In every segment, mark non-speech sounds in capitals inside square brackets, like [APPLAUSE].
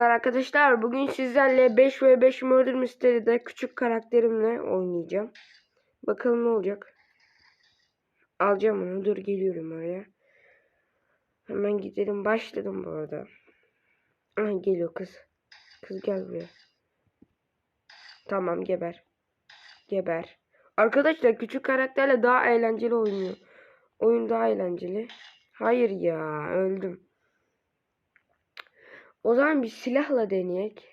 Arkadaşlar bugün sizlerle 5 ve 5 Murder Mystery'de küçük karakterimle oynayacağım. Bakalım ne olacak. Alacağım onu. Dur geliyorum oraya. Hemen gidelim. Başladım bu arada. Aha, geliyor kız. Kız gel buraya. Tamam geber. Geber. Arkadaşlar küçük karakterle daha eğlenceli oynuyor. Oyun daha eğlenceli. Hayır ya öldüm. O zaman bir silahla deneyek.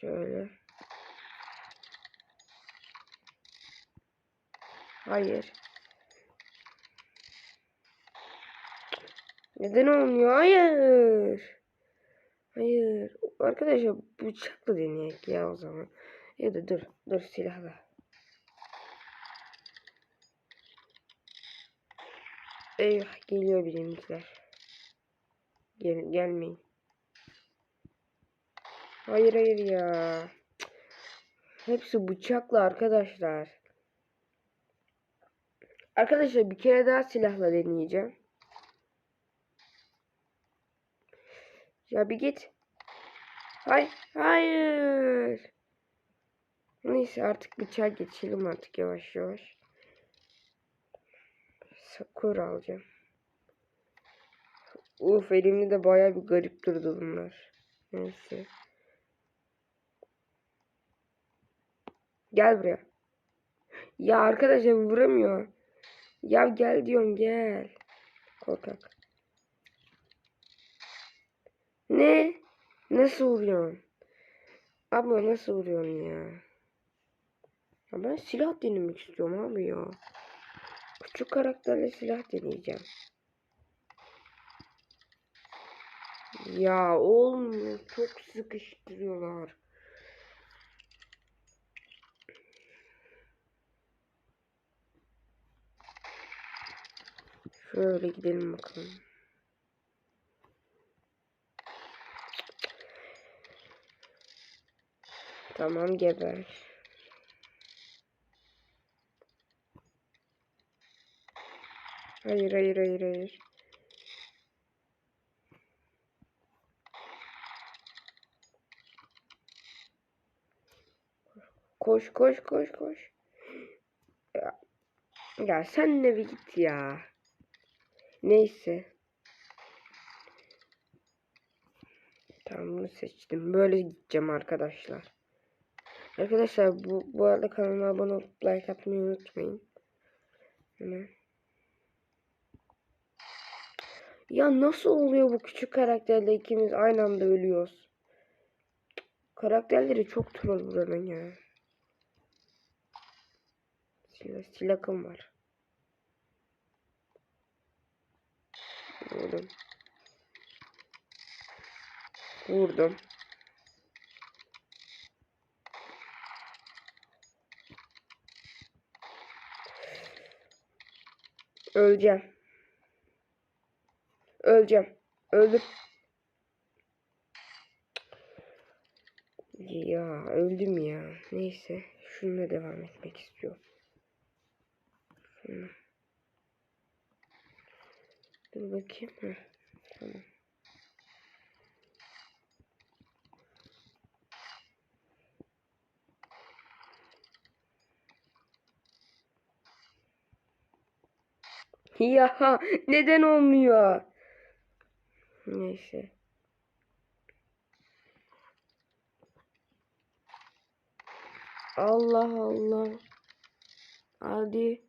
Şöyle. Hayır. Neden olmuyor? Hayır. Hayır. Arkadaşlar bıçakla deneyek ya o zaman. Ya da dur. Dur silahla. Eyvah geliyor bizimkiler. Gel gelmeyin. Hayır hayır ya. Hepsi bıçakla arkadaşlar. Arkadaşlar bir kere daha silahla deneyeceğim. Ya bir git. Hay hayır. Neyse artık bıçağa geçelim artık yavaş yavaş. Sakura alacağım. Uf elimde de baya bir garip durdu bunlar. Neyse. Gel buraya. Ya arkadaşlar vuramıyor. Ya gel diyorum gel. Korkak. Ne? Nasıl vuruyorsun? Abla nasıl vuruyorsun ya? Ya ben silah denemek istiyorum abi ya. Küçük karakterle silah deneyeceğim. Ya olmuyor. Çok sıkıştırıyorlar. Şöyle gidelim bakalım. Tamam geber. Hayır hayır hayır hayır. Koş koş koş koş. Ya, ya sen de bir git ya. Neyse. Tamam bunu seçtim. Böyle gideceğim arkadaşlar. Arkadaşlar bu, bu arada kanalıma abone olup like atmayı unutmayın. Hemen. Ya nasıl oluyor bu küçük karakterle ikimiz aynı anda ölüyoruz? Karakterleri çok troll buranın ya. Silah, silahım var. Vurdum. Vurdum. Öleceğim. Öleceğim. Öldüm. Ya öldüm ya. Neyse. Şununla devam etmek istiyorum. Şunu. Dur bakayım. Heh, tamam. Ya neden olmuyor? Neyse. Allah Allah. Hadi.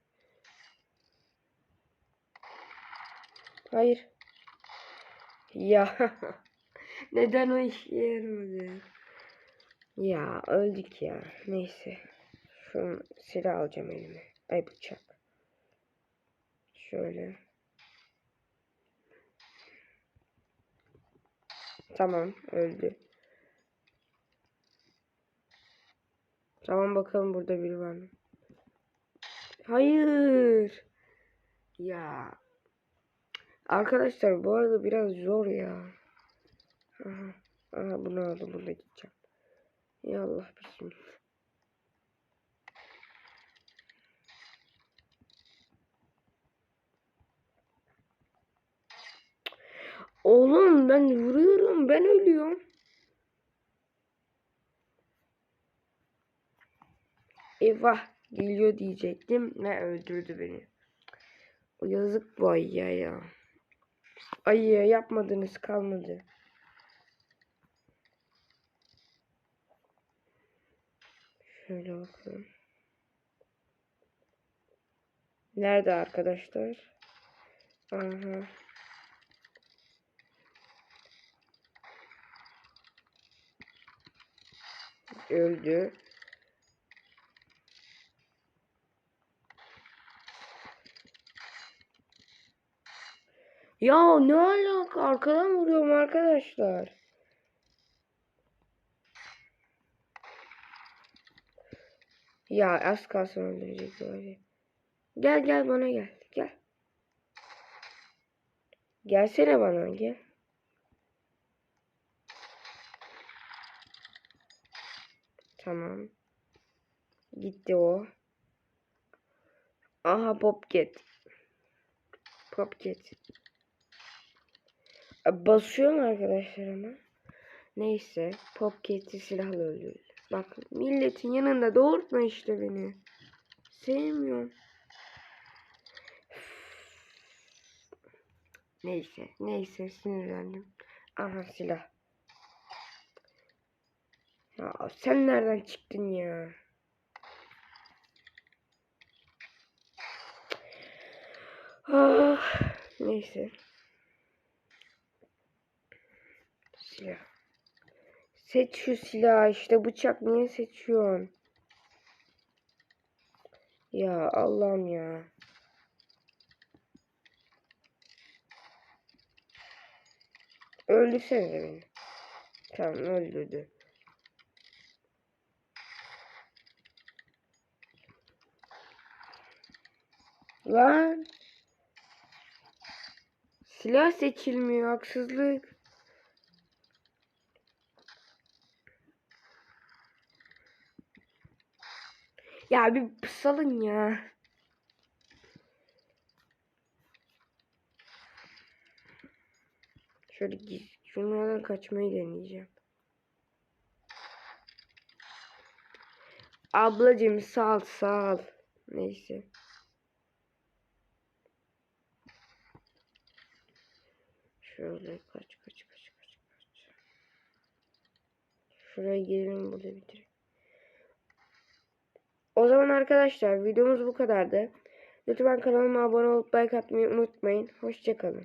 Hayır. Ya. [LAUGHS] Neden o işe yaramadı? Ya öldük ya. Neyse. Şu silah alacağım elime. Ay bıçak. Şöyle. Tamam öldü. Tamam bakalım burada biri var mı? Hayır. Ya. Arkadaşlar bu arada biraz zor ya. Aha. Aha bunu aldım burada gideceğim. Ya Allah bismillah. Oğlum ben vuruyorum. Ben ölüyorum. Eyvah geliyor diyecektim ve öldürdü beni. O yazık bu ayıya ya. Ayıya yapmadığınız kalmadı. Şöyle bakalım. Nerede arkadaşlar? Aha. Öldü. Ya ne alaka? Arkadan vuruyorum arkadaşlar. Ya az kalsın öldürecek böyle. Gel gel bana gel. Gel. Gelsene bana gel. Tamam. Gitti o. Aha Popcat. Popcat. Basıyorum arkadaşlar ama. Neyse. Popcat'i silahla öldürdü. Bak milletin yanında doğurtma işte beni. Sevmiyorum. Neyse. Neyse sinirlendim. Aha silah. Ya sen nereden çıktın ya? Ah, neyse. Silah. Seç şu silahı işte bıçak niye seçiyorsun? Ya Allah'ım ya. Öldürsene beni. Tamam öldürdü. Lan. Silah seçilmiyor haksızlık. Ya bir salın ya. Şöyle şunlardan kaçmayı deneyeceğim. Ablacım sağ ol. Neyse. Şöyle kaç kaç kaç kaç kaç. Şuraya girelim burada bitirelim. O zaman arkadaşlar videomuz bu kadardı. Lütfen kanalıma abone olup like atmayı unutmayın. Hoşçakalın.